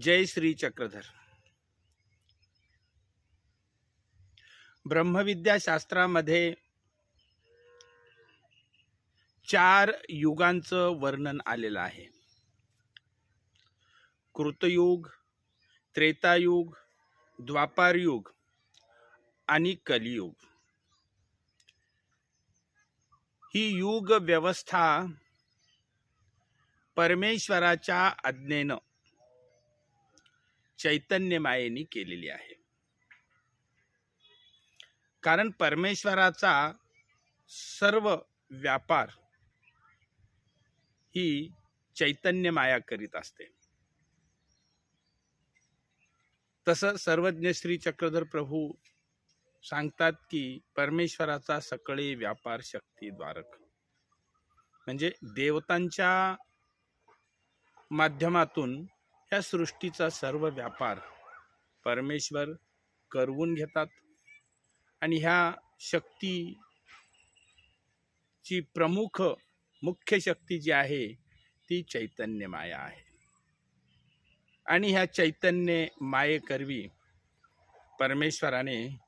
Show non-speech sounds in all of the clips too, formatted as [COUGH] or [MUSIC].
जय श्री चक्रधर. ब्रह्मविद्याशास्त्रामध्ये चार युगांचं वर्णन आलेलं आहे. कृतयुग त्रेतायुग द्वापारयुग आणि कलियुग. ही युग व्यवस्था परमेश्वराच्या आज्ञेनं चैतन्य मायेनी केलेली आहे. कारण परमेश्वराचा सर्व व्यापार ही चैतन्य माया करीत असते. तसं सर्वज्ञ श्री चक्रधर प्रभू सांगतात की परमेश्वराचा सकळे व्यापार शक्ती द्वारक म्हणजे देवतांच्या माध्यमातून या सृष्टीचा सर्व व्यापार परमेश्वर करवून घेतात आणि ह्या शक्तीची प्रमुख मुख्य शक्ती जी आहे ती चैतन्य माया आहे. आणि ह्या चैतन्य मायेकरवी परमेश्वराने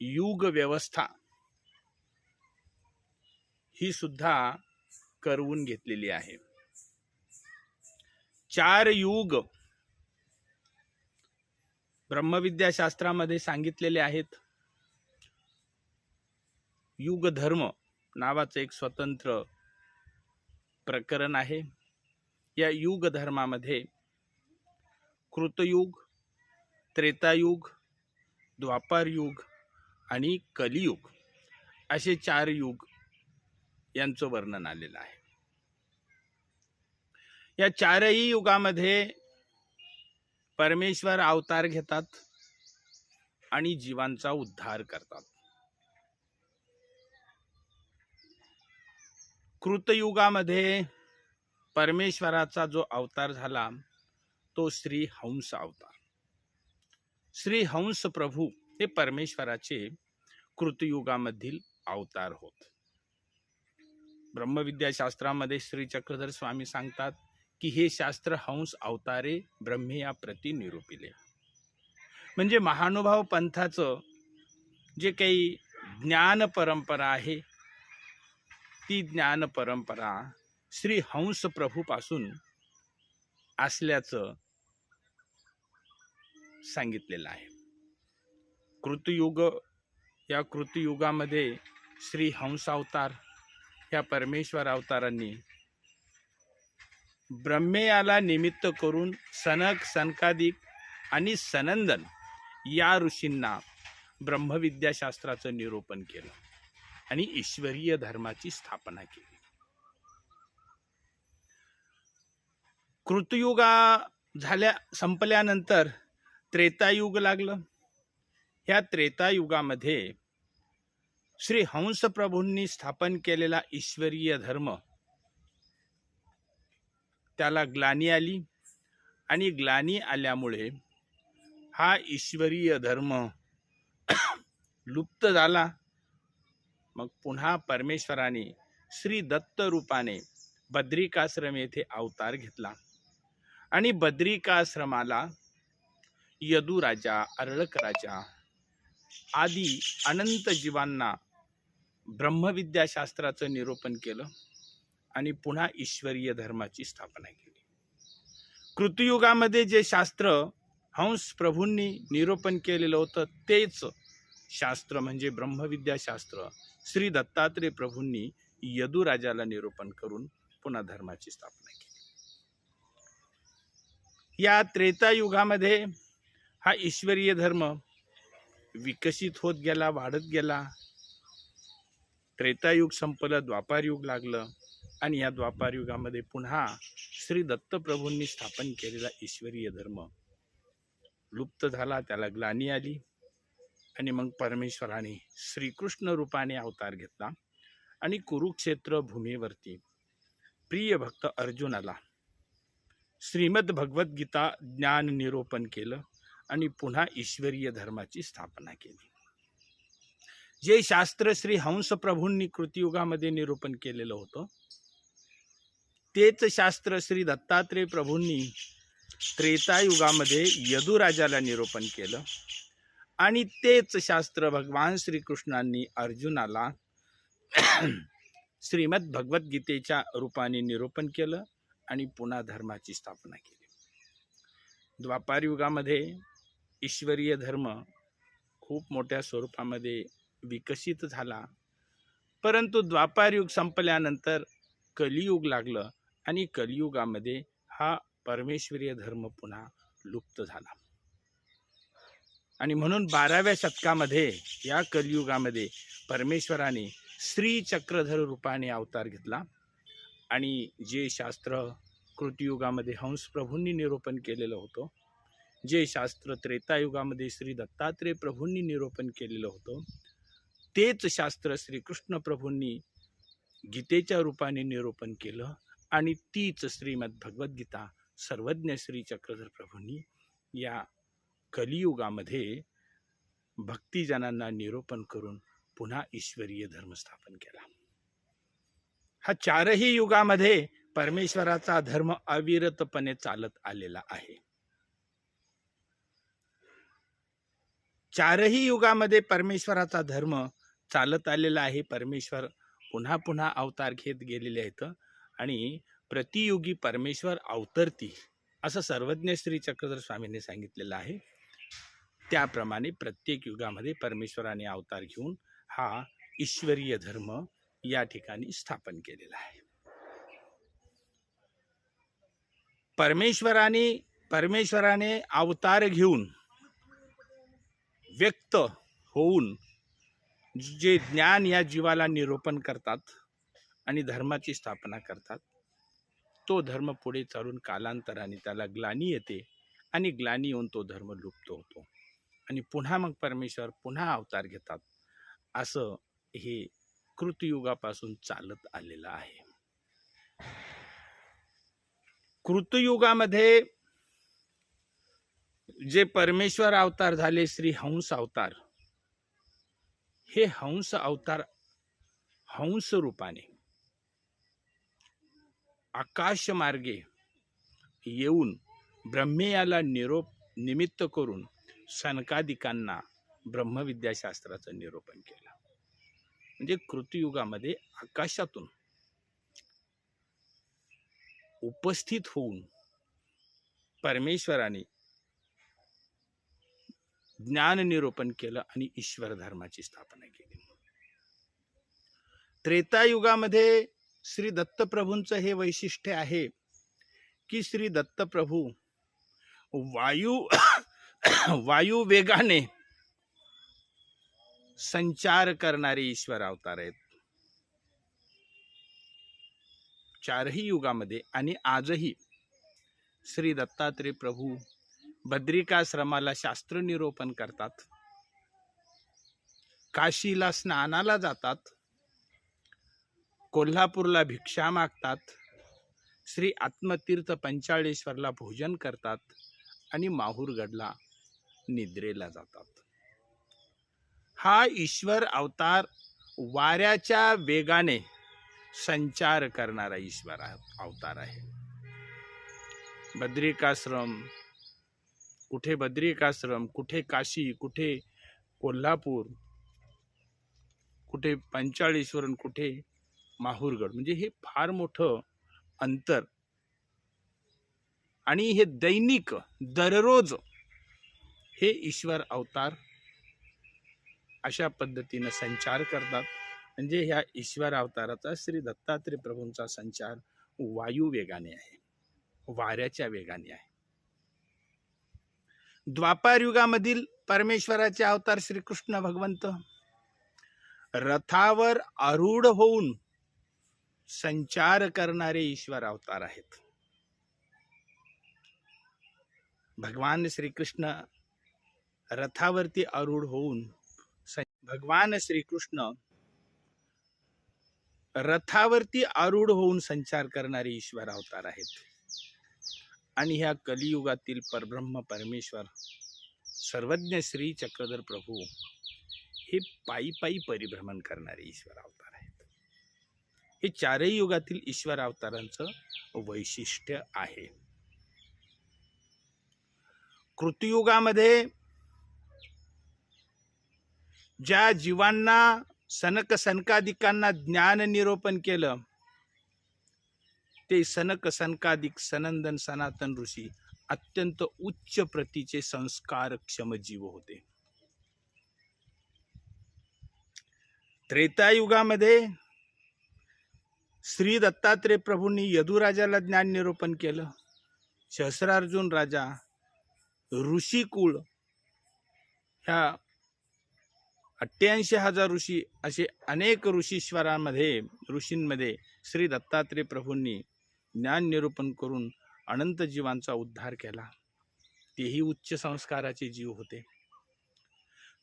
युग व्यवस्था ही सुद्धा करवून घेतलेली आहे. चार युग ब्रह्मविद्याशास्त्रामध्ये सांगितलेले आहेत. युग धर्म नावाचं एक स्वतंत्र प्रकरण आहे. या युग धर्मामध्ये कृतयुग त्रेतायुग द्वापारयुग आणि कलियुग असे चार युग यांचं वर्णन आलेलं आहे. या चारही युगामध्ये परमेश्वर अवतार घेतात आणि जीवांचा उद्धार करतात. कृतयुगामध्ये परमेश्वराचा जो अवतार झाला तो श्री हंस अवतार. श्री हंस प्रभू हे परमेश्वराचे कृतयुगामधील अवतार होत. ब्रह्मविद्याशास्त्रामध्ये श्री चक्रधर स्वामी सांगतात की हे शास्त्र हंस अवतारे ब्रह्मिया प्रति निरूपिले. म्हणजे महानुभाव पंथाचं जे काही ज्ञान परंपरा आहे ती ज्ञान परंपरा श्री हंस प्रभूपासून असल्याचं सांगितलेलं आहे. कृतयुग या कृतयुगामध्ये श्री हंस अवतार ह्या परमेश्वर अवतारांनी ब्रह्मेयाला निमित्त करून सनक सनकादिक आणि सनंदन या ऋषींना ब्रह्मविद्याशास्त्राचं निरूपण केलं आणि ईश्वरीय धर्माची स्थापना केली. कृतयुगा झाल्या संपल्यानंतर त्रेतायुग लागलं. ह्या त्रेतायुगामध्ये श्री हंस प्रभूंनी स्थापन केलेला ईश्वरीय धर्म त्याला ग्लानी आली. आणि ग्लानी आल्यामुळे हा ईश्वरीय धर्म [COUGHS] लुप्त झाला. मग पुन्हा परमेश्वराने श्री दत्त रूपाने बद्रिकाश्रम येथे अवतार घेतला. आणि बद्रिकाश्रमाला यदुराजा अर्ळक राजा आदी अनंत जीवांना ब्रह्मविद्याशास्त्राचं निरूपण केलं. आणि पुन्हा ईश्वरीय धर्माची स्थापना केली. कृतयुगामध्ये जे शास्त्र हंस प्रभूंनी निरूपण केलेलं होतं तेच शास्त्र म्हणजे ब्रह्मविद्याशास्त्र श्री दत्तात्रय प्रभूंनी यदुराजाला निरूपण करून पुन्हा धर्माची स्थापना केली. या त्रेतायुगामध्ये हा ईश्वरीय धर्म विकसित होत गेला वाढत गेला. त्रेतायुग संपलं द्वापारयुग लागलं. आणि या द्वापारयुगामध्ये पुन्हा श्री दत्तप्रभूंनी स्थापन केलेला ईश्वरीय धर्म. लुप्त झाला त्याला ग्लानी आली आणि मग परमेश्वराने श्रीकृष्ण रूपाने अवतार घेतला आणि कुरुक्षेत्र भूमीवरती प्रिय भक्त अर्जुनाला श्रीमद भगवद्गीता ज्ञान निरूपण केलं आणि पुन्हा ईश्वरीय धर्माची स्थापना केली. जे शास्त्र श्री हंस प्रभूंनी कृतियुगामध्ये निरूपण केलेलं होतं तेच शास्त्र श्री दत्तात्रय प्रभूंनी त्रेतायुगामध्ये यदुराजाला निरूपण केलं. आणि तेच शास्त्र भगवान श्रीकृष्णांनी अर्जुनाला श्रीमद भगवद्गीतेच्या रूपाने निरूपण केलं आणि पुन्हा धर्माची स्थापना केली. द्वापार युगामध्ये ईश्वरीय धर्म खूप मोठ्या स्वरूपामध्ये विकसित झाला. परंतु द्वापारयुग संपल्यानंतर कलियुग लागलं. आणि कलियुगामध्ये हा परमेश्वरीय धर्म पुन्हा लुप्त झाला. आणि म्हणून बाराव्या शतकामध्ये या कलियुगामध्ये परमेश्वराने श्री चक्रधर रूपाने अवतार घेतला आणि जे शास्त्र कृतियुगामध्ये हंसप्रभूंनी निरूपण केलेलं होतं जे शास्त्र त्रेतायुगामध्ये श्री दत्तात्रेय प्रभूंनी निरूपण केलेलं होतं तेच शास्त्र श्रीकृष्ण प्रभूंनी गीतेच्या रूपाने निरूपण केलं आणि तीच श्रीमद भगवद्गीता सर्वज्ञ श्री चक्रधर प्रभूंनी या कलियुगामध्ये भक्तिजनांना निरूपण करून पुन्हा ईश्वरीय धर्म स्थापन केला. हा चारही युगामध्ये परमेश्वराचा धर्म अविरतपणे चालत आलेला आहे. चारही युगामध्ये परमेश्वराचा धर्म चालत आलेला आहे. परमेश्वर पुन्हा पुन्हा अवतार घेत गेलेले आहेत. आणि प्रतियुगी परमेश्वर अवतरती असं सर्वज्ञ श्री चक्रधर स्वामींनी सांगितलेलं आहे. त्याप्रमाणे प्रत्येक युगामध्ये परमेश्वराने अवतार घेऊन हा ईश्वरीय धर्म या ठिकाणी स्थापन केलेला आहे. परमेश्वराने परमेश्वराने अवतार घेऊन व्यक्त होऊन जे ज्ञान या जीवाला निरूपण करतात आणि धर्माची स्थापना करतात. तो धर्म पुढे चालून कालांतराने त्याला ग्लानी येते आणि ग्लानी येऊन तो धर्म लुप्त होतो. आणि पुन्हा मग परमेश्वर पुन्हा अवतार घेतात. असं हे कृतयुगापासून चालत आलेलं आहे. कृतयुगामध्ये जे परमेश्वर अवतार झाले श्री हंस अवतार हे हंस अवतार हंस रूपाने आकाशमार्गे येऊन ब्रह्मेयाला निरोप निमित्त करून सनकादिकांना ब्रह्मविद्याशास्त्राचं निरूपण केलं. म्हणजे कृतयुगामध्ये आकाशातून उपस्थित होऊन परमेश्वराने ज्ञान निरूपण केलं आणि ईश्वर धर्माची स्थापना केली. त्रेतायुगामध्ये श्री दत्तप्रभूंचं हे वैशिष्ट्य आहे की श्री दत्तप्रभू वायू [COUGHS] वायू वेगाने संचार करणारे ईश्वर अवतार आहेत. चारही युगामध्ये आणि आजही श्री दत्तात्रय प्रभू बद्रिकाश्रमाला शास्त्र निरूपण करतात. काशीला स्नानाला जातात. कोल्हापूरला भिक्षा मागतात श्री आत्मतीर्थ पंचाळेश्वरला भोजन करतात आणि माहूरगडला निद्रेला जातात. हा ईश्वर अवतार वाऱ्याच्या वेगाने संचार करणारा ईश्वर अवतार आहे. बद्रिकाश्रम कुठे बद्रिकाश्रम कुठे काशी कुठे कोल्हापूर कुठे पंचाळेश्वरन कुठे माहूरगड. म्हणजे हे फार मोठं अंतर. आणि हे दैनिक दररोज हे ईश्वर अवतार अशा पद्धतीनं संचार करतात. म्हणजे ह्या ईश्वर अवताराचा श्री दत्तात्रय प्रभूंचा संचार वायू वेगाने आहे. वाऱ्याच्या वेगाने आहे. द्वापार युगामधील परमेश्वराचे अवतार श्रीकृष्ण भगवंत रथावर आरूढ होऊन संचार करणारे ईश्वर अवतार आहेत. भगवान श्रीकृष्ण रथावरती आरूढ होऊन भगवान श्रीकृष्ण रथावरती आरूढ होऊन संचार करणारे ईश्वर अवतार आहेत. आणि ह्या कलियुगातील परब्रह्म परमेश्वर सर्वज्ञ श्री चक्रधर प्रभू हे पायी पायी परिभ्रमण करणारे ईश्वर अवतार हे चारही युगातील ईश्वर अवतारांचं वैशिष्ट्य आहे. कृतियुगामध्ये ज्या जीवांना सनक सनकादिकांना ज्ञान निरोपण केलं ते सनक सनकादिक सनंदन सनातन ऋषी अत्यंत उच्च प्रतीचे संस्कारक्षम जीव होते. त्रेतायुगामध्ये श्री दत्तात्रय प्रभूंनी यदुराजाला ज्ञान निरूपण केलं. सहस्रार्जुन राजा ऋषिकुळ ह्या अठ्ठ्याऐंशी हजार ऋषी असे अनेक ऋषीश्वरांमध्ये ऋषींमध्ये श्री दत्तात्रय प्रभूंनी ज्ञान निरूपण करून अनंत जीवांचा उद्धार केला. तेही उच्च संस्काराचे जीव होते.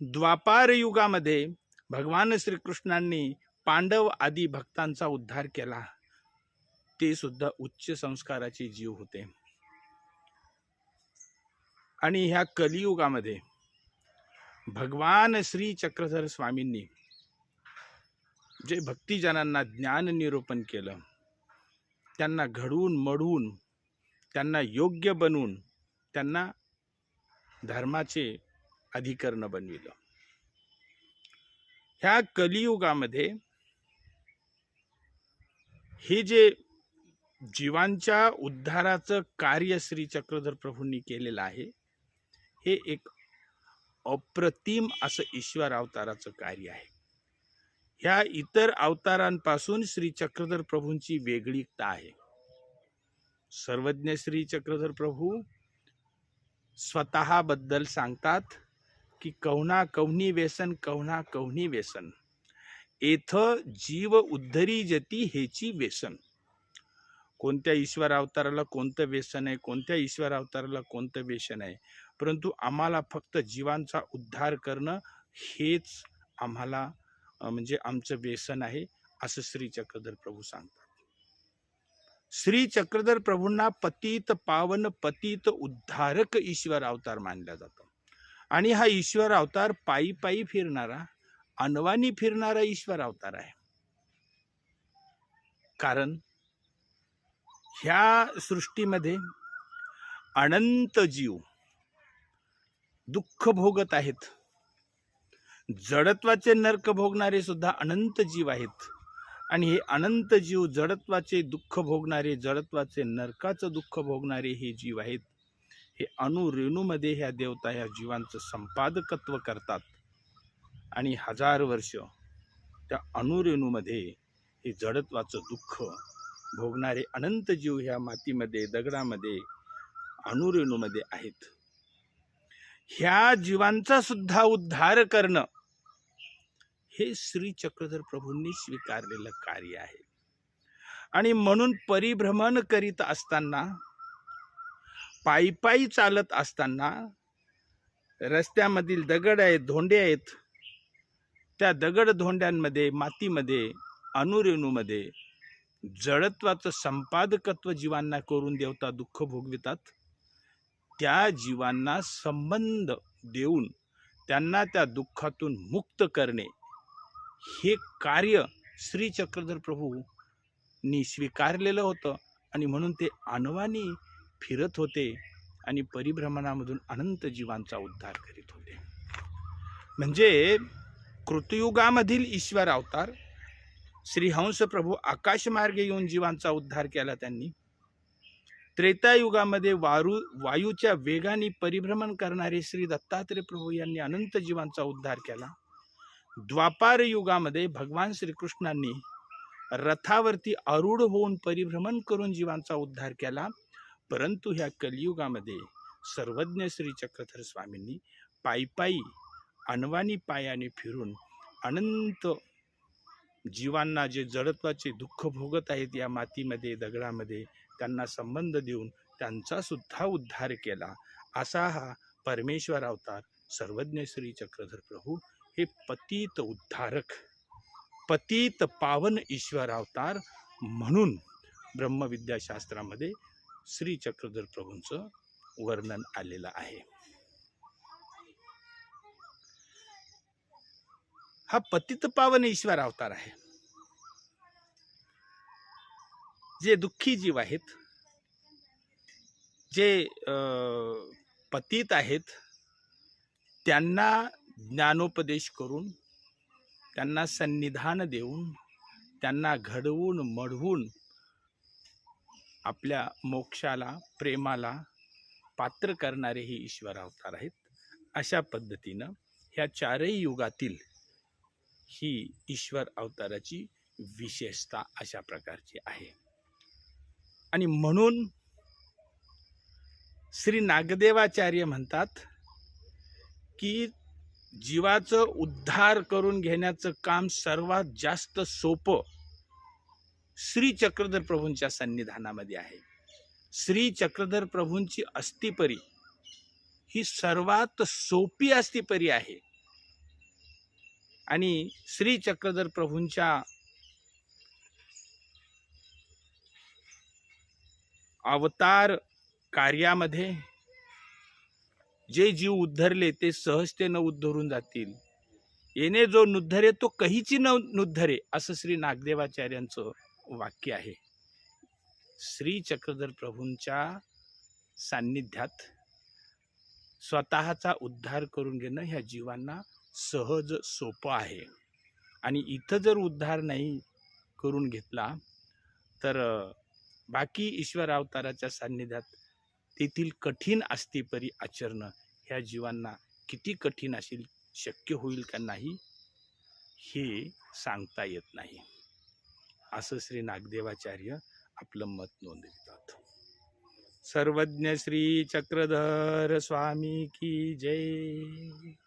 द्वापार युगामध्ये भगवान श्रीकृष्णांनी पांडव आदी भक्तांचा उद्धार केला ते सुद्धा उच्च संस्काराचे जीव होते. आणि ह्या कलियुगामध्ये भगवान श्री चक्रधर स्वामींनी जे भक्तिजनांना ज्ञान निरूपण केलं त्यांना घडवून मडून त्यांना योग्य बनवून त्यांना धर्माचे अधिकरण बनविलं. ह्या कलियुगामध्ये हे जे जीवांच्या उद्धाराचं कार्य श्री चक्रधर प्रभूंनी केलेलं आहे हे एक अप्रतिम असं ईश्वर अवताराचं कार्य आहे. ह्या इतर अवतारांपासून श्री चक्रधर प्रभूंची वेगळीकता आहे. सर्वज्ञ श्री चक्रधर प्रभू स्वतःबद्दल सांगतात की कवना कवनी व्यसन कवना कवनी व्यसन. एथ जीव उद्धरी जती हेची व्यसन. कोणत्या ईश्वर अवताराला कोणतं व्यसन आहे कोणत्या ईश्वर अवताराला कोणतं व्यसन आहे? परंतु आम्हाला फक्त जीवांचा उद्धार करणं हेच आम्हाला म्हणजे आमचं व्यसन आहे असं श्री चक्रधर प्रभू सांगतात. श्री चक्रधर प्रभूंना पतित पावन पतित उद्धारक ईश्वर अवतार मानला जातो आणि हा ईश्वर अवतार पायी पायी फिरणारा अनवानी फिरणारा ईश्वर अवतार आहे. कारण ह्या सृष्टीमध्ये अनंत जीव दुःख भोगत आहेत. जडत्वाचे नरक भोगणारे सुद्धा अनंत जीव आहेत. आणि हे अनंत जीव जडत्वाचे दुःख भोगणारे जडत्वाचे नरकाचं दुःख भोगणारे हे जीव आहेत. हे अणुरेणूमध्ये ह्या देवता ह्या जीवांचं संपादकत्व करतात. आणि हजार वर्ष त्या अणुरेणूमध्ये हे जडत्वाचं दुःख भोगणारे अनंत जीव ह्या मातीमध्ये दगडामध्ये अणुरेणूमध्ये आहेत. ह्या जीवांचा सुद्धा उद्धार करणं हे श्री चक्रधर प्रभूंनी स्वीकारलेलं कार्य आहे. आणि म्हणून परिभ्रमण करीत असताना पायी पायी चालत असताना रस्त्यामधील दगड आहेत धोंडे आहेत त्या दगड धोंड्यांमध्ये मातीमध्ये अणुरेणूमध्ये जडत्वाचं संपादकत्व जीवांना करून देवता दुःख भोगवितात. त्या जीवांना संबंध देऊन त्यांना त्या दुःखातून मुक्त करणे. हे कार्य श्री चक्रधर प्रभूंनी स्वीकारलेलं होतं आणि म्हणून ते अनवानी फिरत होते आणि परिभ्रमणामधून अनंत जीवांचा उद्धार करीत होते. म्हणजे कृतयुगामधील ईश्वर अवतार श्री हंस प्रभू आकाशमार्गे येऊन जीवांचा उद्धार केला त्यांनी. त्रेतायुगामध्ये वारू वायूच्या वेगाने परिभ्रमण करणारे श्री दत्तात्रय प्रभू यांनी अनंत जीवांचा उद्धार केला. द्वापार युगामध्ये भगवान श्रीकृष्णांनी रथावरती आरूढ होऊन परिभ्रमण करून जीवांचा उद्धार केला. परंतु ह्या कलियुगामध्ये सर्वज्ञ श्री चक्रधर स्वामींनी पायी पायी अनवानी पायाने फिरून अनंत जीवांना जे जडत्वाचे दुःख भोगत आहेत या मातीमध्ये दगडामध्ये त्यांना संबंध देऊन त्यांचासुद्धा उद्धार केला. असा हा परमेश्वर अवतार सर्वज्ञ श्री चक्रधर प्रभू हे पतित उद्धारक पतित पावन ईश्वर अवतार म्हणून ब्रह्मविद्याशास्त्रामध्ये श्री चक्रधर प्रभूंचं वर्णन आलेलं आहे. हा पतित पावन ईश्वर अवतार आहे. जे दुःखी जीव आहेत जे पतित आहेत त्यांना ज्ञानोपदेश करून त्यांना सन्निधान देऊन त्यांना घडवून मढवून आपल्या मोक्षाला प्रेमाला पात्र करणारे ही ईश्वर अवतार आहेत. अशा पद्धतीनं ह्या चारही युगातील ही ईश्वर अवताराची विशेषता अशा प्रकारची आहे. आणि म्हणून श्री नागदेवाचार्य म्हणतात की जीवाचं उद्धार करून घेण्याचं काम सर्वात जास्त सोपं श्री चक्रधर प्रभूंच्या सन्निधानामध्ये आहे. श्री चक्रधर प्रभूंची अस्थिपरी ही सर्वात सोपी अस्थिपरी आहे. आणि श्री चक्रधर प्रभूंच्या अवतार कार्यामध्ये जे जीव उद्धरले ते सहजतेनं उद्धरून जातील. येणे जो नुद्धरे तो कहीची न नुद्धरे असं श्री नागदेवाचार्यांचं वाक्य आहे. श्री चक्रधर प्रभूंच्या सान्निध्यात स्वतःचा उद्धार करून घेणं ह्या जीवांना सहज सोपं आहे. आणि इथं जर उद्धार नाही करून घेतला तर बाकी ईश्वर अवताराच्या सान्निध्यात तेथील कठीण अस्थिपरी आचरणं ह्या जीवांना किती कठीण असेल शक्य होईल का नाही हे सांगता येत नाही. असं श्री नागदेवाचार्य आपलं मत नोंदवितात. सर्वज्ञ श्री चक्रधर स्वामी की जय.